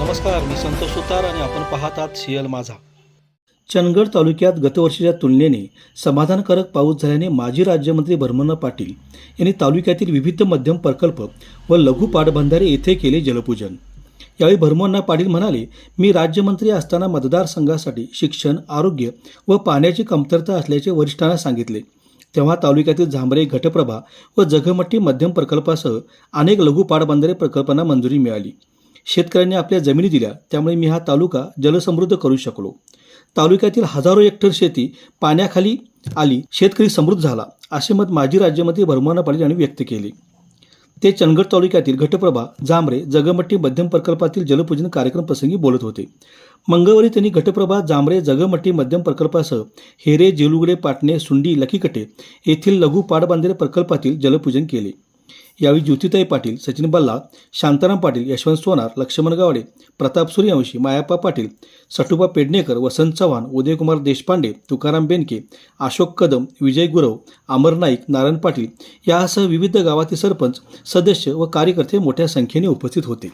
नमस्कार मी संतोष सुतार आणि आपण पाहतात सीएल माझा. चंदगड तालुक्यात गतवर्षीच्या तुलनेने समाधानकारक पाऊस झाल्याने माजी राज्यमंत्री भरमण्णा पाटील यांनी तालुक्यातील विविध मध्यम प्रकल्प व लघु पाटबंधारे येथे केले जलपूजन. यावेळी भरमण्णा पाटील म्हणाले मी राज्यमंत्री असताना मतदारसंघासाठी शिक्षण आरोग्य व पाण्याची कमतरता असल्याचे वरिष्ठांना सांगितले. तेव्हा तालुक्यातील झांबरे घटप्रभा व जगमट्टी मध्यम प्रकल्पासह अनेक लघु पाटबंधारे प्रकल्पांना मंजुरी मिळाली. शेतकऱ्यांनी आपल्या जमिनी दिल्या त्यामुळे मी हा तालुका जलसमृद्ध करू शकलो. तालुक्यातील हजारो हेक्टर शेती पाण्याखाली आली शेतकरी समृद्ध झाला असे मत माजी राज्यमंत्री भरमाना पाटील यांनी व्यक्त केले. ते चंदगड तालुक्यातील घटप्रभा जांभरे जगमट्टी मध्यम प्रकल्पातील जलपूजन कार्यक्रम प्रसंगी बोलत होते. मंगळवारी त्यांनी घटप्रभा जांभरे जगमट्टी मध्यम प्रकल्पासह हेरे जेलुगडे पाटणे सुंडी लकीकटे येथील लघु पाटबंधारे प्रकल्पातील जलपूजन केले. यावेळी ज्योतिताई पाटील सचिन बल्ला शांताराम पाटील यशवंत सोनार लक्ष्मण गावडे प्रताप सूर्यवंशी मायाप्पा पाटील सटुबा पेडणेकर वसंत चव्हाण उदयकुमार देशपांडे तुकाराम बेनके अशोक कदम विजय गुरव अमर नाईक नारायण पाटील यासह विविध गावातील सरपंच सदस्य व कार्यकर्ते मोठ्या संख्येने उपस्थित होते.